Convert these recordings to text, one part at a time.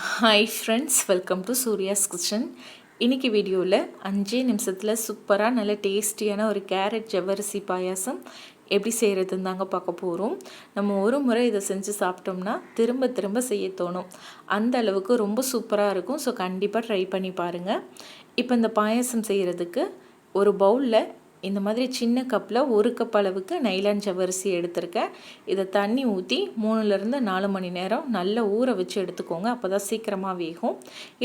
Hi friends welcome to Surya's kitchen இன்றைக்கி வீடியோவில் அஞ்சே நிமிஷத்தில் சூப்பராக நல்ல டேஸ்டியான ஒரு கேரட் ஜவ்வரிசி பாயாசம் எப்படி செய்கிறதுன்னு தாங்க பார்க்க போகிறோம் நம்ம ஒரு முறை இதை செஞ்சு சாப்பிட்டோம்னா திரும்ப திரும்ப செய்ய தோணும். அந்த அளவுக்கு ரொம்ப சூப்பராக இருக்கும். ஸோ கண்டிப்பாக ட்ரை பண்ணி பாருங்கள் இப்போ இந்த பாயாசம் செய்கிறதுக்கு ஒரு பவுலில் இந்த மாதிரி சின்ன கப்பில் ஒரு கப் அளவுக்கு நைலான் ஜவ்வரிசி எடுத்திருக்கேன். இதை தண்ணி ஊற்றி மூணுலேருந்து நாலு மணி நேரம் நல்லா ஊற வச்சு எடுத்துக்கோங்க. அப்போ தான் சீக்கிரமாக வேகும்.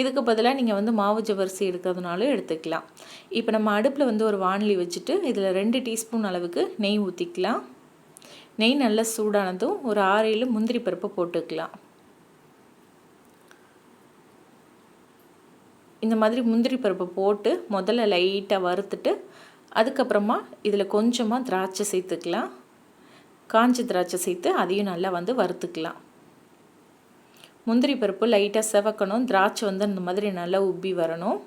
இதுக்கு பதிலாக நீங்கள் வந்து மாவு ஜவ்வரிசி எடுக்கிறதுனாலும் எடுத்துக்கலாம். இப்போ நம்ம அடுப்பில் வந்து ஒரு வானலி வச்சுட்டு இதில் ரெண்டு டீஸ்பூன் அளவுக்கு நெய் ஊற்றிக்கலாம் நெய் நல்லா சூடானதும் ஒரு ஆறு ஏழு முந்திரி பருப்பு போட்டுக்கலாம். இந்த மாதிரி முந்திரி பருப்பு போட்டு முதல்ல லைட்டாக வறுத்துட்டு அதுக்கப்புறமா இதில் கொஞ்சமாக திராட்சை சேர்த்துக்கலாம். காஞ்சி திராட்சை சேர்த்து அதையும் நல்லா வந்து வறுத்துக்கலாம். முந்திரி பருப்பு லைட்டாக செவக்கணும். திராட்சை வந்து அந்த மாதிரி நல்லா உப்பி வரணும்.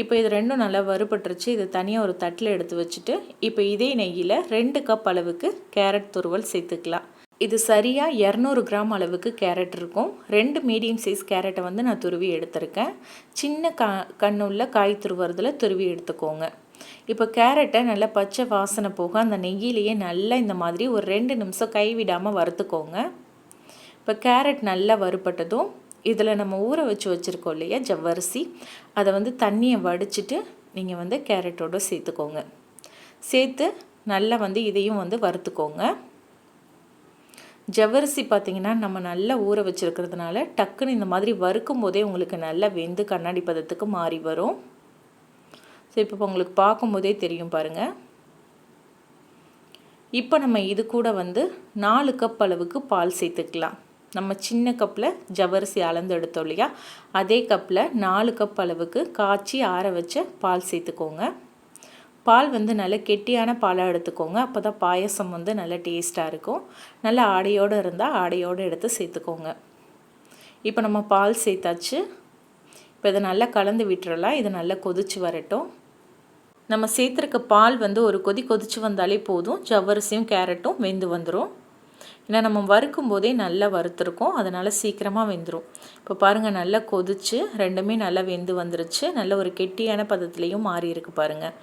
இப்போ இது ரெண்டும் நல்லா வறுபட்டுருச்சு. இது தனியாக ஒரு தட்டில் எடுத்து வச்சுட்டு இப்போ இதே நெய்யில் ரெண்டு கப் அளவுக்கு கேரட் துருவல் சேர்த்துக்கலாம். இது சரியாக இரநூறு கிராம் அளவுக்கு கேரட் இருக்கும். ரெண்டு மீடியம் சைஸ் கேரட்டை வந்து நான் துருவி எடுத்திருக்கேன். சின்ன கா கண்ணுள்ள காய் துருவுறதில் துருவி எடுத்துக்கோங்க. இப்போ கேரட்டை நல்லா பச்சை வாசனை போக அந்த நெய்யிலேயே நல்லா இந்த மாதிரி ஒரு ரெண்டு நிமிஷம் கைவிடாமல் வறுத்துக்கோங்க. இப்போ கேரட் நல்லா வறுப்பட்டதும் இதில் நம்ம ஊற வச்சு வச்சுருக்கோம் இல்லையா ஜவ்வரிசி அதை வந்து தண்ணியை வடிச்சிட்டு நீங்கள் வந்து கேரட்டோடு சேர்த்துக்கோங்க. சேர்த்து நல்லா வந்து இதையும் வந்து வறுத்துக்கோங்க. ஜவ்வரிசி பார்த்திங்கன்னா நம்ம நல்லா ஊற வச்சுருக்கிறதுனால டக்குன்னு இந்த மாதிரி வறுக்கும் போதே உங்களுக்கு நல்லா வெந்து கண்ணாடி பதத்துக்கு மாறி வரும். ஸோ இப்போ உங்களுக்கு பார்க்கும்போதே தெரியும் பாருங்கள் இப்போ நம்ம இது கூட வந்து நாலு கப் அளவுக்கு பால் சேர்த்துக்கலாம். நம்ம சின்ன கப்பில் ஜவரிசி அளந்து எடுத்தோம் இல்லையா? அதே கப்பில் நாலு கப் அளவுக்கு காய்ச்சி ஆற வச்ச பால் சேர்த்துக்கோங்க. பால் வந்து நல்ல கெட்டியான பாலாக எடுத்துக்கோங்க. அப்போ தான் பாயசம் வந்து நல்ல டேஸ்ட்டாக இருக்கும். நல்ல ஆடையோடு இருந்தால் ஆடையோடு எடுத்து சேர்த்துக்கோங்க. இப்போ நம்ம பால் சேர்த்தாச்சு. இப்போ இதை நல்லா கலந்து விட்டுறலாம். இது நல்லா கொதிச்சு வரட்டும். நம்ம சேர்த்துருக்க பால் வந்து ஒரு கொதி கொதித்து வந்தாலே போதும். ஜவ்வரிசியும் கேரட்டும் வெந்து வந்துடும் ஏன்னா நம்ம வறுக்கும் போதே நல்லா வறுத்துருக்கோம். அதனால் சீக்கிரமாக வெந்துடும் இப்போ பாருங்கள் நல்லா கொதிச்சு ரெண்டுமே நல்லா வெந்து வந்துருச்சு. நல்ல ஒரு கெட்டியான பதத்துலேயும் மாறி இருக்கு பாருங்கள்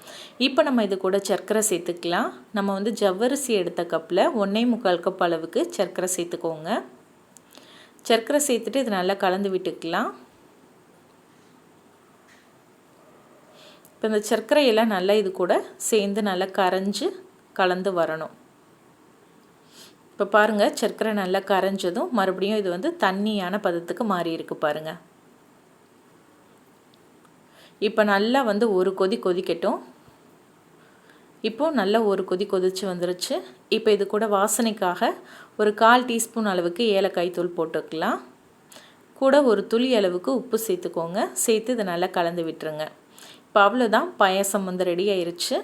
இப்போ நம்ம இது கூட சர்க்கரை சேர்த்துக்கலாம். நம்ம வந்து ஜவ்வரிசி எடுத்த கப்பில் ஒன்றே முக்கால் கப் அளவுக்கு சர்க்கரை சேர்த்துக்கோங்க. சர்க்கரை சேர்த்துட்டு இது நல்லா கலந்து விட்டுக்கலாம். இப்போ இந்த சர்க்கரையெல்லாம் நல்லா இது கூட சேர்ந்து நல்லா கரைஞ்சி கலந்து வரணும். இப்போ பாருங்கள் சர்க்கரை நல்லா கரைஞ்சதும் மறுபடியும் இது வந்து தண்ணியான பதத்துக்கு மாறி இருக்கு பாருங்கள் இப்போ நல்லா வந்து ஒரு கொதி கொதிக்கட்டும். இப்போது நல்லா ஒரு கொதி கொதித்து வந்துருச்சு. இப்போ இது கூட வாசனைக்காக ஒரு கால் டீஸ்பூன் அளவுக்கு ஏலக்காய் தூள் போட்டுக்கலாம். கூட ஒரு துளி அளவுக்கு உப்பு சேர்த்துக்கோங்க. சேர்த்து இதை நல்லா கலந்து விட்டுருங்க. இப்போ அவ்வளோதான். பாயசம் வந்து ரெடி ஆயிடுச்சு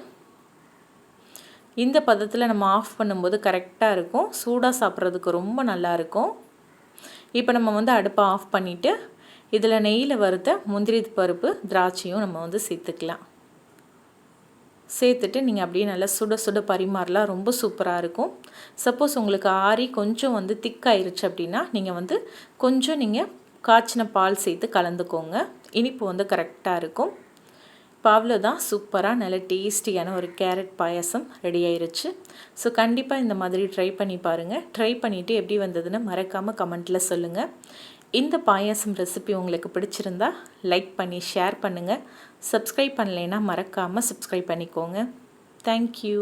இந்த பதத்தில் நம்ம ஆஃப் பண்ணும்போது கரெக்டாக இருக்கும். சூடாக சாப்பிட்றதுக்கு ரொம்ப நல்லாயிருக்கும் இப்போ நம்ம வந்து அடுப்பை ஆஃப் பண்ணிவிட்டு இதில் நெய்யில் வறுத்த முந்திரி பருப்பு திராட்சையும் நம்ம வந்து சேர்த்துக்கலாம். சேர்த்துட்டு நீங்கள் அப்படியே நல்லா சுட சுட பரிமாறலாம். ரொம்ப சூப்பராக இருக்கும். சப்போஸ் உங்களுக்கு ஆறி கொஞ்சம் வந்து திக்காயிருச்சு அப்படின்னா நீங்கள் வந்து கொஞ்சம் நீங்கள் காய்ச்சின பால் சேர்த்து கலந்துக்கோங்க. இனிப்பு வந்து கரெக்டாக இருக்கும். பாவில் அவ்வளோதான் சூப்பராக நல்ல டேஸ்டியான ஒரு கேரட் பாயசம் ரெடி ஆயிருச்சு. ஸோ கண்டிப்பாக இந்த மாதிரி ட்ரை பண்ணி பாருங்கள் ட்ரை பண்ணிவிட்டு எப்படி வந்ததுன்னு மறக்காமல் கமெண்ட்டில் சொல்லுங்கள் இந்த பாயாசம் ரெசிபி உங்களுக்கு பிடிச்சிருந்தா லைக் பண்ணி ஷேர் பண்ணுங்கள் சப்ஸ்கிரைப் பண்ணலைன்னா மறக்காமல் சப்ஸ்கிரைப் பண்ணிக்கோங்க. தேங்க்யூ